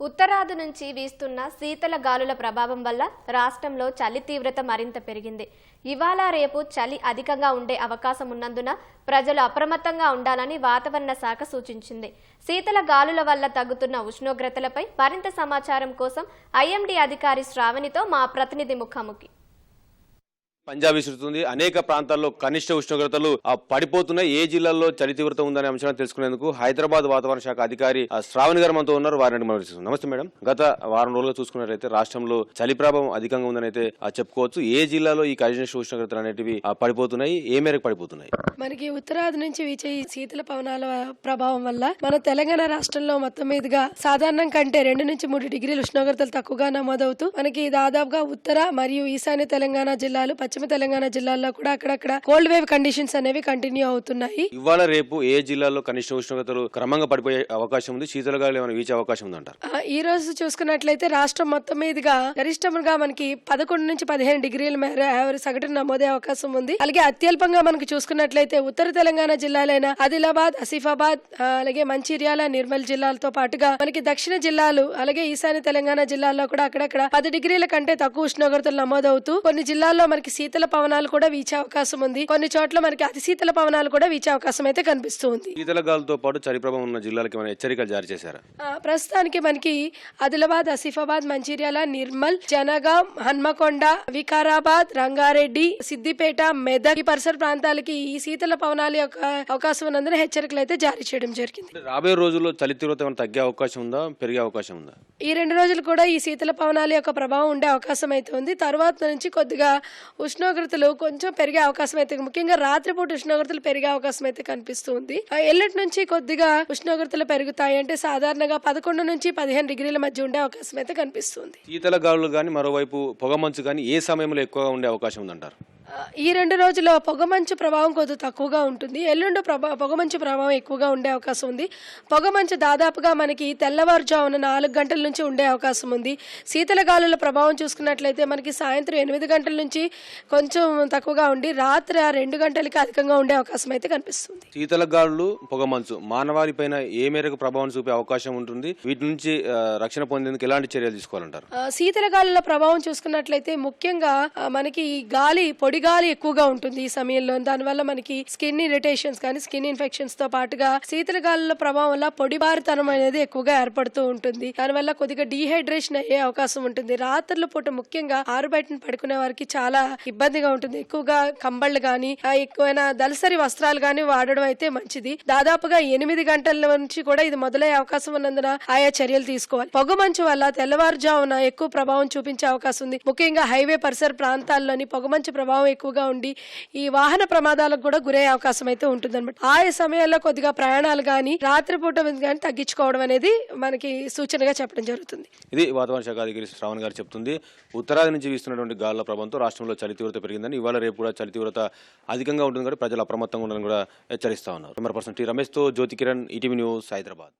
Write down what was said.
ఉత్తరాది నుంచి వీస్తున్న శీతల గాలుల ప్రభావం వల్ల రాష్ట్రంలో చలి తీవ్రత మరింత పెరిగింది. ఇవాళ రేపు చలి అధికంగా ఉండే అవకాశం ఉన్నందున ప్రజలు అప్రమత్తంగా ఉండాలని వాతావరణ శాఖ సూచించింది. శీతల గాలుల వల్ల తగ్గుతున్న ఉష్ణోగ్రతలపై మరింత సమాచారం కోసం ఐఎండీ అధికారి శ్రావణితో మా ప్రతినిధి ముఖాముఖి. పంజాబ్ విసురుతుంది అనేక ప్రాంతాల్లో కనిష్ట ఉష్ణోగ్రతలు ఆ, పడిపోతున్నాయి. ఏ జిల్లాల్లో చలి తీవ్రత ఉందనే అంశాన్ని తెలుసుకునేందుకు హైదరాబాద్ వాతావరణ శాఖ అధికారి ఆ, గారు మనతో ఉన్నారు. వారిని మనం నమస్తే మేడం. గత వారం రోజులుగా చూసుకున్నట్లయితే రాష్ట్రంలో చలి ప్రభావం అధికంగా ఉందని అయితే ఆ, చెప్పుకోవచ్చు. ఏ జిల్లాలో ఈ కనిష్ట ఉష్ణోగ్రతలు అనేటివి పడిపోతున్నాయి? ఏ మేరకు పడిపోతున్నాయి? మనకి ఉత్తరాది నుంచి వీచే ఈ శీతల పవనాల ప్రభావం వల్ల మన తెలంగాణ రాష్ట్రంలో మొత్తం మీదుగా సాధారణం కంటే రెండు నుంచి మూడు డిగ్రీల ఉష్ణోగ్రతలు తక్కువగా నమోదవుతూ మనకి దాదాపుగా ఉత్తర మరియు ఈశాన్య తెలంగాణ జిల్లాలు పశ్చిమ తెలంగాణ జిల్లాల్లో కూడా అక్కడక్కడ కోల్డ్ వేవ్ కండిషన్స్ అనేవి కంటిన్యూ అవుతున్నాయి. ఇవాళ రేపు ఏ జిల్లాలో కనిష్ట ఉష్ణోగ్రతలు క్రమంగా పడిపోయే అవకాశం ఉంది? శీతల గాలి ఏమైనా వీచే అవకాశం ఉందంటారు? ఈ రోజు చూసుకున్నట్లయితే రాష్ట్రం మొత్తం మీదుగా గరిష్టంగా మనకి పదకొండు నుంచి పదిహేను డిగ్రీల మేర యావరేజ్ సగటున నమోదే అవకాశం ఉంది. అలాగే అత్యల్పంగా మనకు చూసుకున్నట్లయితే ఉత్తర తెలంగాణ జిల్లాలైన ఆదిలాబాద్ ఆసిఫాబాద్ అలాగే మంచిర్యాల నిర్మల్ జిల్లాలతో పాటుగా మనకి దక్షిణ జిల్లాలు అలాగే ఈశాన్య తెలంగాణ జిల్లాల్లో కూడా అక్కడక్కడ పది డిగ్రీల కంటే తక్కువ ఉష్ణోగ్రతలు నమోదవుతూ కొన్ని జిల్లాల్లో మనకి శీతల పవనాలు కూడా వీచే అవకాశం ఉంది. కొన్ని చోట్ల మనకి అతి శీతల పవనాలు కూడా వీచే అవకాశం అయితే కనిపిస్తూ ఉంది. శీతల గాలితో పాటు చలి ప్రభావం ఉన్న జిల్లాలకు ఏమైనా హెచ్చరికలు జారీ చేశారా? ప్రస్తుతానికి మనకి ఆదిలాబాద్ ఆసిఫాబాద్ మంచిర్యాల నిర్మల్ జనగాం హన్మకొండ వికారాబాద్ రంగారెడ్డి సిద్దిపేట మెదక్ ఈ పరిసర ప్రాంతాలకి ఈ శీతల పవనాల యొక్క అవకాశం ఉన్నందున హెచ్చరికలు అయితే జారీ చేయడం జరిగింది. రాబోయే రోజుల్లో చలి తీవ్రత తగ్గే అవకాశం ఉందా? పెరిగే అవకాశం ఉందా? ఈ రెండు రోజులు కూడా ఈ శీతల పవనాల యొక్క ప్రభావం ఉండే అవకాశం అయితే ఉంది. తర్వాత నుంచి కొద్దిగా ఉష్ణోగ్రతలు కొంచెం పెరిగే అవకాశం అయితే ముఖ్యంగా రాత్రిపూట ఉష్ణోగ్రతలు పెరిగే అవకాశం అయితే కనిపిస్తుంది. ఆ, ఎల్లటి నుంచి కొద్దిగా ఉష్ణోగ్రతలు పెరుగుతాయి అంటే సాధారణంగా పదకొండు నుంచి పదిహేను డిగ్రీల మధ్య ఉండే అవకాశం అయితే కనిపిస్తుంది. శీతల గాలులు కానీ మరోవైపు పొగమంచు కానీ ఏ సమయంలో ఎక్కువగా ఉండే అవకాశం ఉందంటారు? ఈ రెండు రోజుల్లో పొగమంచు ప్రభావం కొద్దిగా తక్కువగా ఉంటుంది. ఎల్లుండి ప్రభా పొగమంచు ప్రభావం ఎక్కువగా ఉండే అవకాశం ఉంది. పొగమంచు దాదాపుగా మనకి తెల్లవారుజామున నాలుగు గంటల నుంచి ఉండే అవకాశం ఉంది. శీతల గాలుల ప్రభావం చూసుకున్నట్లయితే మనకి సాయంత్రం ఎనిమిది గంటల నుంచి కొంచెం తక్కువగా ఉండి రాత్రి ఆ రెండు గంటలకి అధికంగా ఉండే అవకాశం అయితే కనిపిస్తుంది. శీతల గాలులు పొగమంచు మానవాళిపైన ఏ మేరకు ప్రభావం చూపే అవకాశం ఉంటుంది? వీటి నుంచి రక్షణ పొందేందుకు ఎలాంటి చర్యలు తీసుకోవాలంటారు? శీతల గాలుల ప్రభావం చూసుకున్నట్లయితే ముఖ్యంగా మనకి ఈ గాలి పొడి చలిగాలి ఎక్కువగా ఉంటుంది ఈ సమయంలో. దానివల్ల మనకి స్కిన్ ఇరిటేషన్స్ కానీ స్కిన్ ఇన్ఫెక్షన్స్తో పాటుగా శీతలగాలుల ప్రభావం వల్ల పొడిబారితనం అనేది ఎక్కువగా ఏర్పడుతూ ఉంటుంది. దానివల్ల కొద్దిగా డీహైడ్రేషన్ అయ్యే అవకాశం ఉంటుంది. రాత్రుల పూట ముఖ్యంగా ఆరు బయటను పడుకునే వారికి చాలా ఇబ్బందిగా ఉంటుంది. ఎక్కువగా కంబళ్ళు కానీ ఆ, ఎక్కువైన దళసరి వస్త్రాలు కానీ వాడడం అయితే మంచిది. దాదాపుగా ఎనిమిది గంటల నుంచి కూడా ఇది మొదలయ్యే అవకాశం ఉన్నందున ఆయా చర్యలు తీసుకోవాలి. పొగమంచు వల్ల తెల్లవారుజామున ఎక్కువ ప్రభావం చూపించే అవకాశం ఉంది. ముఖ్యంగా హైవే పరిసర ప్రాంతాల్లోని పొగమంచు ప్రభావం ఎక్కువగా ఉండి ఈ వాహన ప్రమాదాలకు కూడా గురయ్యే అవకాశం అయితే ఉంటుంది అనమాట ఆయా సమయాల్లో కొద్దిగా ప్రయాణాలు కానీ రాత్రిపూట కానీ తగ్గించుకోవడం అనేది మనకి సూచనగా చెప్పడం జరుగుతుంది. ఇది వాతావరణ శాఖ అధికారి శ్రావణ్ గారు చెప్తుంది. ఉత్తరాది నుంచి వీస్తున్నటువంటి గాలుల ప్రభావంతో రాష్ట్రంలో చలి తీవ్రత పెరిగిందని ఇవాళ రేపు కూడా చలి తీవ్రత అధికంగా ఉంటుంది కాబట్టి ప్రజలు అప్రమత్తంగా ఉండాలని కూడా హెచ్చరిస్తా ఉన్నారు. కెమెరా పర్సన్ టీ రమేష్తో జ్యోతి కిరణ్ ఈటీవీ న్యూస్ హైదరాబాద్.